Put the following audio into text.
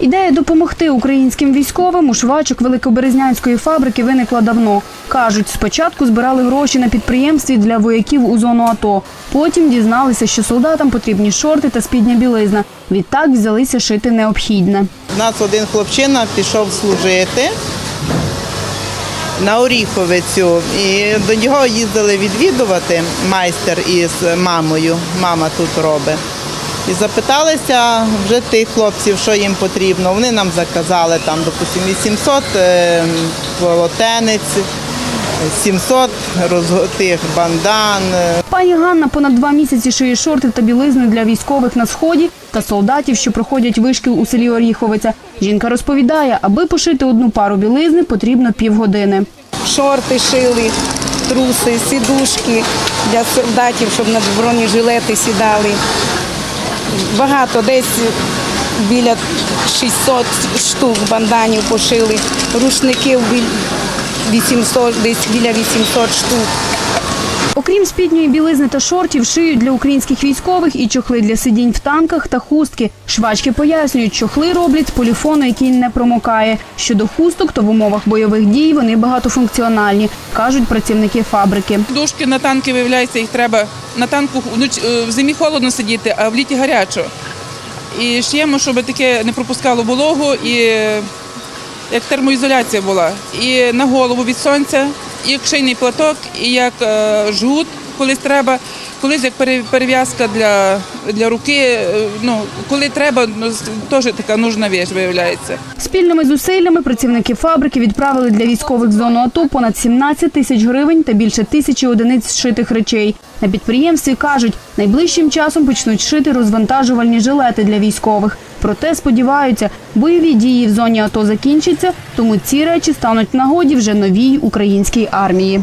Ідея допомогти українським військовим у швачок Великоберезнянської фабрики виникла давно. Кажуть, спочатку збирали гроші на підприємстві для вояків у зону АТО. Потім дізналися, що солдатам потрібні шорти та спідня білизна. Відтак взялися шити необхідне. У нас один хлопчина пішов служити на Оріховицю. І до нього їздили відвідувати майстер із мамою. Мама тут робить. І запиталися вже тих хлопців, що їм потрібно. Вони нам заказали там, допустимо, 800 е, полотенець, 700 розготих бандан. е, Пані Ганна понад два місяці шиє шорти та білизну для військових на сході та солдатів, що проходять вишкіл у селі Оріховиця. Жінка розповідає, аби пошити одну пару білизни, потрібно півгодини. шорти шили, труси, сідушки для солдатів, щоб на бронежилети сідали. Багато, десь біля 600 штук банданів пошили, рушників 800, десь біля 800 штук. Окрім спідньої білизни та шортів, шиють для українських військових і чохли для сидінь в танках та хустки. Швачки пояснюють, чохли роблять з поліфону, який не промокає. Щодо хусток, то в умовах бойових дій вони багатофункціональні, кажуть працівники фабрики. Дужки на танки, виявляється, їх треба на танку вноч- е, в зимі холодно сидіти, а в літі гарячо. І шиємо, щоб таке не пропускало вологу і е, як термоізоляція була. І на голову від сонця, як шийний платок, і як е, жгут, коли треба, колись як перев'язка для, для руки. е, Ну, коли треба, ну, теж така нужна віч, виявляється. Спільними зусиллями працівники фабрики відправили для військових зону АТО понад 17 тисяч гривень та більше тисячі одиниць зшитих речей. На підприємстві кажуть, найближчим часом почнуть шити розвантажувальні жилети для військових. Проте сподіваються, бойові дії в зоні АТО закінчаться, тому ці речі стануть в нагоді вже новій українській армії.